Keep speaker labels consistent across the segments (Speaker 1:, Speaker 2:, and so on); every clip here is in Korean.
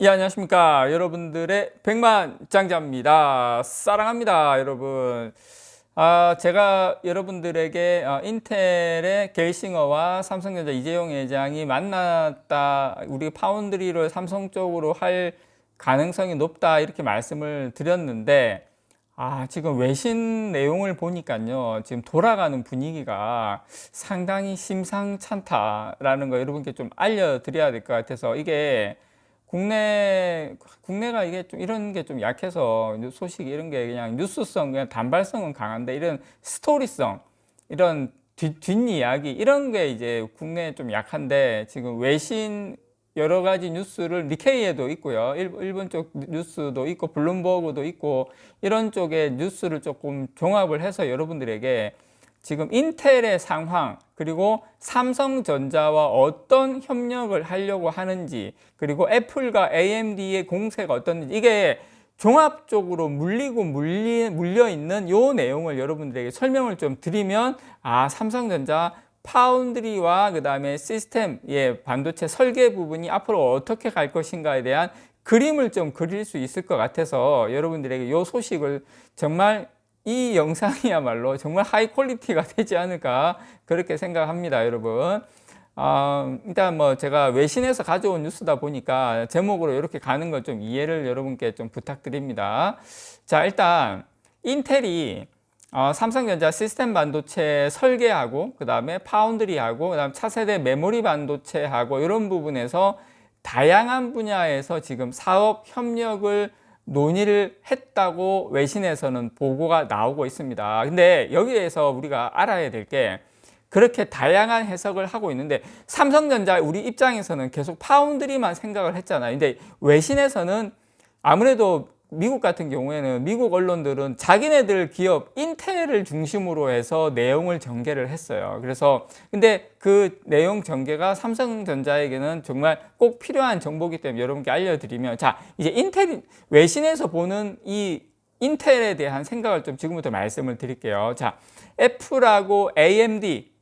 Speaker 1: 예, 안녕하십니까. 여러분들의 백만 장자입니다. 사랑합니다, 여러분. 아, 제가 여러분들에게 어, 인텔의 겔싱어와 삼성전자 이재용 회장이 만났다. 우리 파운드리를 삼성 쪽으로 할 가능성이 높다. 이렇게 말씀을 드렸는데, 아, 지금 외신 내용을 보니까요. 지금 돌아가는 분위기가 상당히 심상찮다라는 거 여러분께 좀 알려드려야 될 것 같아서 이게 국내 국내가 이게 좀 이런 게 좀 약해서 소식 이런 게 그냥 뉴스성 그냥 단발성은 강한데 이런 스토리성 이런 뒷, 뒷이야기 이런 게 이제 국내에 좀 약한데 지금 외신 여러 가지 뉴스를 니케이에도 있고요. 일, 일본 쪽 뉴스도 있고 블룸버그도 있고 이런 쪽의 뉴스를 조금 종합을 해서 여러분들에게 지금 인텔의 상황 그리고 삼성전자와 어떤 협력을 하려고 하는지 그리고 애플과 AMD의 공세가 어떤지 이게 종합적으로 물리고 물리, 물려 있는 요 내용을 여러분들에게 설명을 좀 드리면 아 삼성전자 파운드리와 그 다음에 시스템의 반도체 설계 부분이 앞으로 어떻게 갈 것인가에 대한 그림을 좀 그릴 수 있을 것 같아서 여러분들에게 요 소식을 정말 이 영상이야말로 정말 하이 퀄리티가 되지 않을까 그렇게 생각합니다 여러분. 어, 일단 뭐 제가 외신에서 가져온 뉴스다 보니까 제목으로 이렇게 가는 걸 좀 이해를 여러분께 좀 부탁드립니다. 자 일단 인텔이 어, 삼성전자 시스템 반도체 설계하고 그 다음에 파운드리하고 그 다음 차세대 메모리 반도체하고 이런 부분에서 다양한 분야에서 지금 사업 협력을 논의를 했다고 외신에서는 보고가 나오고 있습니다. 근데 여기에서 우리가 알아야 될 게 그렇게 다양한 해석을 하고 있는데 삼성전자 우리 입장에서는 계속 파운드리만 생각을 했잖아요. 근데 외신에서는 아무래도 미국 같은 경우에는 미국 언론들은 자기네들 기업 인텔을 중심으로 해서 내용을 전개를 했어요. 그래서 근데 그 내용 전개가 삼성전자에게는 정말 꼭 필요한 정보기 때문에 여러분께 알려드리면 자 이제 인텔 외신에서 보는 이 인텔에 대한 생각을 좀 지금부터 말씀을 드릴게요. 자 애플하고 AMD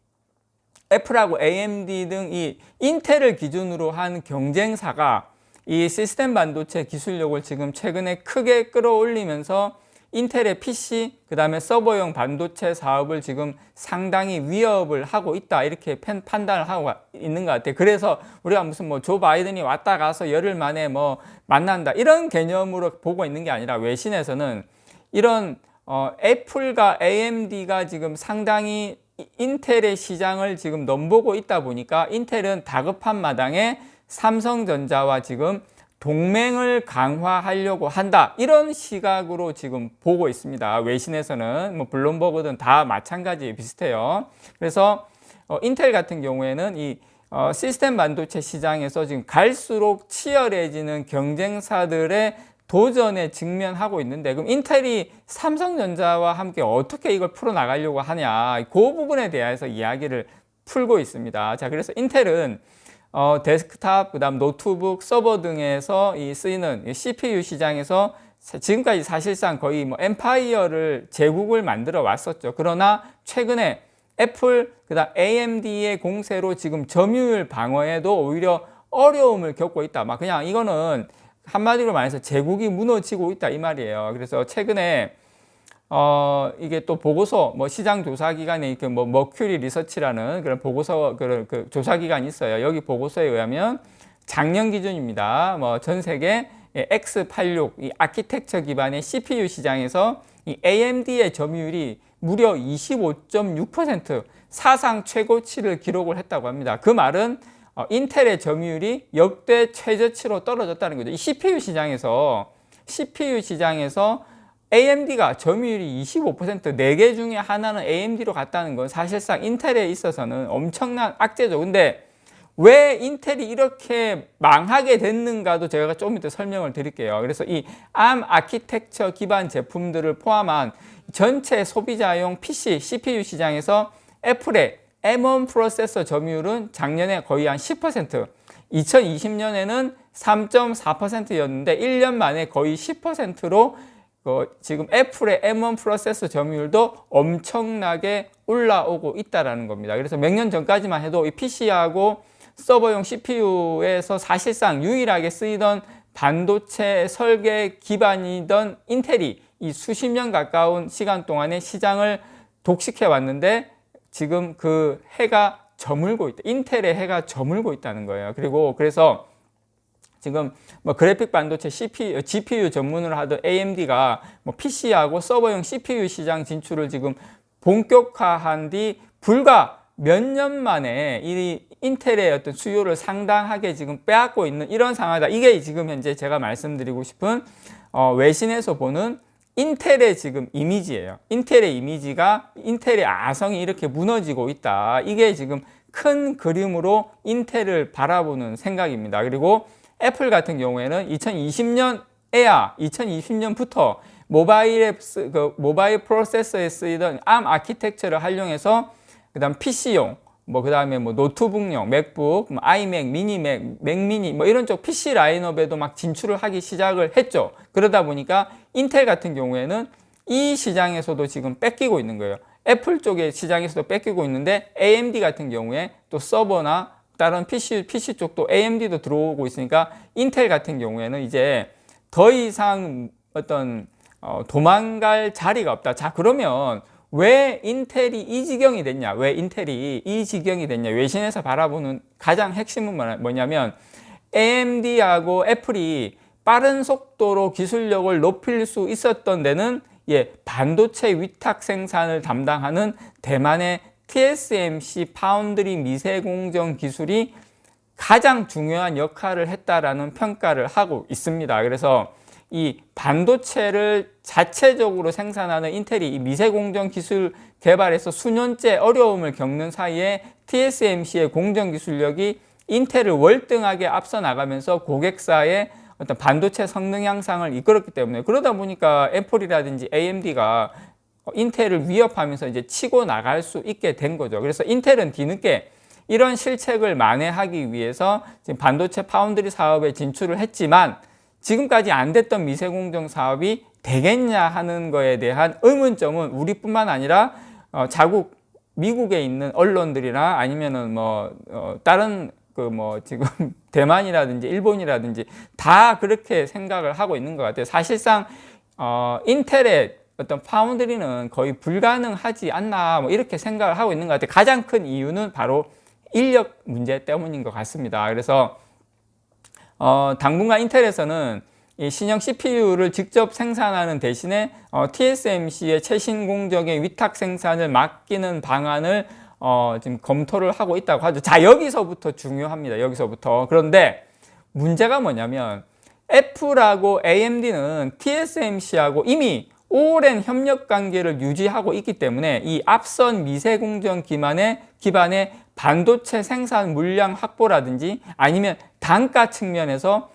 Speaker 1: 애플하고 AMD 등 이 인텔을 기준으로 한 경쟁사가 이 시스템 반도체 기술력을 지금 최근에 크게 끌어올리면서 인텔의 PC, 그 다음에 서버용 반도체 사업을 지금 상당히 위협을 하고 있다. 이렇게 판단을 하고 있는 것 같아요. 그래서 우리가 무슨 뭐 조 바이든이 왔다 가서 열흘 만에 뭐 만난다. 이런 개념으로 보고 있는 게 아니라 외신에서는 이런 어, 애플과 AMD가 지금 상당히 인텔의 시장을 지금 넘보고 있다 보니까 인텔은 다급한 마당에 삼성전자와 지금 동맹을 강화하려고 한다. 이런 시각으로 지금 보고 있습니다. 외신에서는 뭐 블룸버그든 다 마찬가지 비슷해요. 그래서 어, 인텔 같은 경우에는 이 어, 시스템 반도체 시장에서 지금 갈수록 치열해지는 경쟁사들의 도전에 직면하고 있는데 그럼 인텔이 삼성전자와 함께 어떻게 이걸 풀어나가려고 하냐. 그 부분에 대해서 이야기를 풀고 있습니다. 자 그래서 인텔은 어, 데스크탑, 그 다음 노트북, 서버 등에서 이 쓰이는 CPU 시장에서 지금까지 사실상 거의 뭐 엠파이어를 제국을 만들어 왔었죠. 그러나 최근에 애플, 그 다음 AMD의 공세로 지금 점유율 방어에도 오히려 어려움을 겪고 있다. 막 그냥 이거는 한마디로 말해서 제국이 무너지고 있다 이 말이에요. 그래서 최근에 어, 이게 또 보고서, 뭐 시장 조사 기관에 이렇게 뭐 머큐리 리서치라는 그런 보고서, 그런 그 조사 기관이 있어요. 여기 보고서에 의하면 작년 기준입니다. 뭐 전 세계 X86 이 아키텍처 기반의 CPU 시장에서 이 AMD의 점유율이 무려 25.6% 사상 최고치를 기록을 했다고 합니다. 그 말은 어, 인텔의 점유율이 역대 최저치로 떨어졌다는 거죠. 이 CPU 시장에서 CPU 시장에서 AMD가 점유율이 25% 4개 중에 하나는 AMD로 갔다는 건 사실상 인텔에 있어서는 엄청난 악재죠. 근데 왜 인텔이 이렇게 망하게 됐는가도 제가 좀 이따 설명을 드릴게요. 그래서 이 ARM 아키텍처 기반 제품들을 포함한 전체 소비자용 PC, CPU 시장에서 애플의 M1 프로세서 점유율은 작년에 거의 한 10%, 2020년에는 3.4%였는데 1년 만에 거의 10%로 그 지금 애플의 M1 프로세서 점유율도 엄청나게 올라오고 있다라는 겁니다. 그래서 몇 년 전까지만 해도 이 PC하고 서버용 CPU에서 사실상 유일하게 쓰이던 반도체 설계 기반이던 인텔이 이 수십 년 가까운 시간 동안에 시장을 독식해 왔는데 지금 그 해가 저물고 있다. 인텔의 해가 저물고 있다는 거예요. 그리고 그래서 지금 뭐 그래픽 반도체 CPU, GPU 전문으로 하던 AMD가 뭐 PC하고 서버용 CPU 시장 진출을 지금 본격화한 뒤 불과 몇 년 만에 이 인텔의 어떤 수요를 상당하게 지금 빼앗고 있는 이런 상황이다. 이게 지금 현재 제가 말씀드리고 싶은 어, 외신에서 보는 인텔의 지금 이미지예요. 인텔의 이미지가 인텔의 아성이 이렇게 무너지고 있다. 이게 지금 큰 그림으로 인텔을 바라보는 생각입니다. 그리고 애플 같은 경우에는 2020년에야 2020년부터 모바일에 쓰, 그 모바일 프로세서에 쓰이던 ARM 아키텍처를 활용해서 그다음 PC용 뭐 그다음에 뭐 노트북용 맥북, 뭐 아이맥, 미니맥, 맥미니 뭐 이런 쪽 PC 라인업에도 막 진출을 하기 시작을 했죠. 그러다 보니까 인텔 같은 경우에는 이 시장에서도 지금 뺏기고 있는 거예요. 애플 쪽의 시장에서도 뺏기고 있는데 AMD 같은 경우에 또 서버나 다른 PC PC 쪽도 AMD도 들어오고 있으니까 인텔 같은 경우에는 이제 더 이상 어떤 어, 도망갈 자리가 없다. 자 그러면 왜 인텔이 이 지경이 됐냐? 왜 인텔이 이 지경이 됐냐? 외신에서 바라보는 가장 핵심은 뭐냐면 AMD하고 애플이 빠른 속도로 기술력을 높일 수 있었던 데는 예, 반도체 위탁 생산을 담당하는 대만의 TSMC 파운드리 미세 공정 기술이 가장 중요한 역할을 했다라는 평가를 하고 있습니다. 그래서 이 반도체를 자체적으로 생산하는 인텔이 이 미세 공정 기술 개발에서 수년째 어려움을 겪는 사이에 TSMC의 공정 기술력이 인텔을 월등하게 앞서 나가면서 고객사의 어떤 반도체 성능 향상을 이끌었기 때문에 그러다 보니까 애플이라든지 AMD가 인텔을 위협하면서 이제 치고 나갈 수 있게 된 거죠. 그래서 인텔은 뒤늦게 이런 실책을 만회하기 위해서 지금 반도체 파운드리 사업에 진출을 했지만 지금까지 안 됐던 미세공정 사업이 되겠냐 하는 거에 대한 의문점은 우리뿐만 아니라 어, 자국 미국에 있는 언론들이나 아니면은 뭐 어, 다른 그 뭐 지금 대만이라든지 일본이라든지 다 그렇게 생각을 하고 있는 것 같아요. 사실상 어, 인텔의 어떤 파운드리는 거의 불가능하지 않나 뭐 이렇게 생각을 하고 있는 것 같아요. 가장 큰 이유는 바로 인력 문제 때문인 것 같습니다. 그래서 어, 당분간 인텔에서는 이 신형 CPU를 직접 생산하는 대신에 어, TSMC의 최신 공정의 위탁 생산을 맡기는 방안을 어, 지금 검토를 하고 있다고 하죠. 자, 여기서부터 중요합니다. 여기서부터. 그런데 문제가 뭐냐면 애플하고 AMD는 TSMC하고 이미 오랜 협력 관계를 유지하고 있기 때문에 이 앞선 미세 공정 기반의 기반의 반도체 생산 물량 확보라든지 아니면 단가 측면에서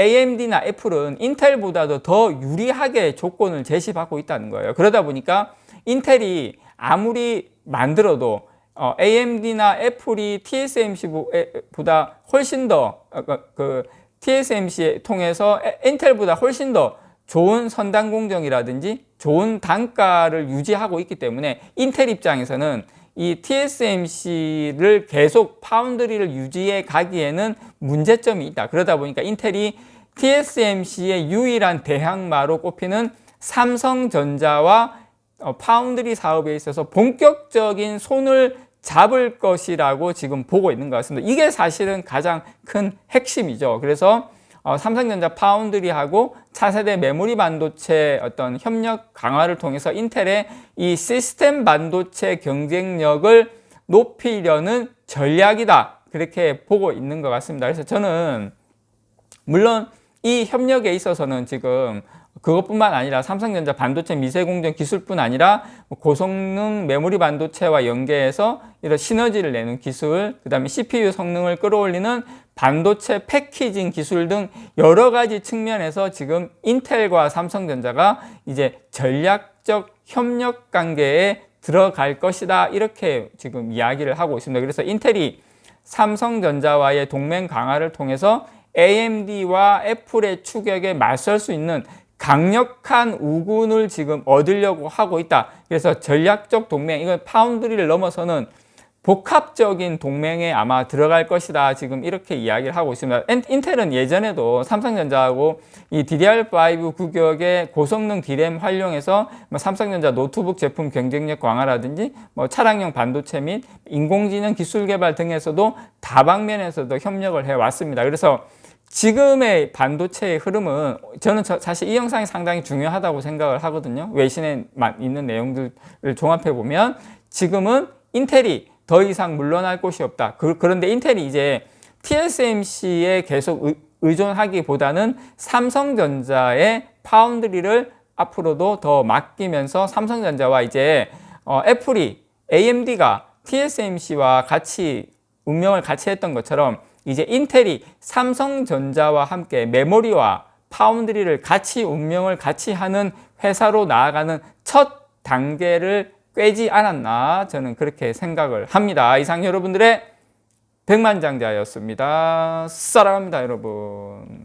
Speaker 1: AMD나 애플은 인텔보다도 더 유리하게 조건을 제시받고 있다는 거예요. 그러다 보니까 인텔이 아무리 만들어도 어, AMD나 애플이 TSMC보다 훨씬 더 어, 그, 그 TSMC 통해서 인텔보다 훨씬 더 좋은 선단 공정이라든지 좋은 단가를 유지하고 있기 때문에 인텔 입장에서는 이 TSMC를 계속 파운드리를 유지해 가기에는 문제점이 있다. 그러다 보니까 인텔이 TSMC의 유일한 대항마로 꼽히는 삼성전자와 어, 파운드리 사업에 있어서 본격적인 손을 잡을 것이라고 지금 보고 있는 것 같습니다. 이게 사실은 가장 큰 핵심이죠. 그래서 어, 삼성전자 파운드리하고 차세대 메모리 반도체 어떤 협력 강화를 통해서 인텔의 이 시스템 반도체 경쟁력을 높이려는 전략이다. 그렇게 보고 있는 것 같습니다. 그래서 저는 물론 이 협력에 있어서는 지금 그것뿐만 아니라 삼성전자 반도체 미세공정 기술뿐 아니라 뭐 고성능 메모리 반도체와 연계해서 이런 시너지를 내는 기술, 그 다음에 CPU 성능을 끌어올리는 반도체 패키징 기술 등 여러 가지 측면에서 지금 인텔과 삼성전자가 이제 전략적 협력 관계에 들어갈 것이다. 이렇게 지금 이야기를 하고 있습니다. 그래서 인텔이 삼성전자와의 동맹 강화를 통해서 AMD와 애플의 추격에 맞설 수 있는 강력한 우군을 지금 얻으려고 하고 있다. 그래서 전략적 동맹, 이건 파운드리를 넘어서는 복합적인 동맹에 아마 들어갈 것이다. 지금 이렇게 이야기를 하고 있습니다. 인- 인텔은 예전에도 삼성전자하고 이 DDR5 구격의 고성능 D램 활용해서 뭐 삼성전자 노트북 제품 경쟁력 강화라든지 뭐 차량용 반도체 및 인공지능 기술 개발 등에서도 다방면에서도 협력을 해 왔습니다. 그래서 지금의 반도체의 흐름은 저는 저- 사실 이 영상이 상당히 중요하다고 생각을 하거든요. 외신에 마- 있는 내용들을 종합해 보면 지금은 인텔이 더 이상 물러날 곳이 없다. 그, 그런데 인텔이 이제 TSMC에 계속 의, 의존하기보다는 삼성전자의 파운드리를 앞으로도 더 맡기면서 삼성전자와 이제 어, 애플이 AMD가 TSMC와 같이 운명을 같이 했던 것처럼 이제 인텔이 삼성전자와 함께 메모리와 파운드리를 같이 운명을 같이 하는 회사로 나아가는 첫 단계를 꿰지 않았나 저는 그렇게 생각을 합니다. 이상 여러분들의 백만장자였습니다. 사랑합니다, 여러분.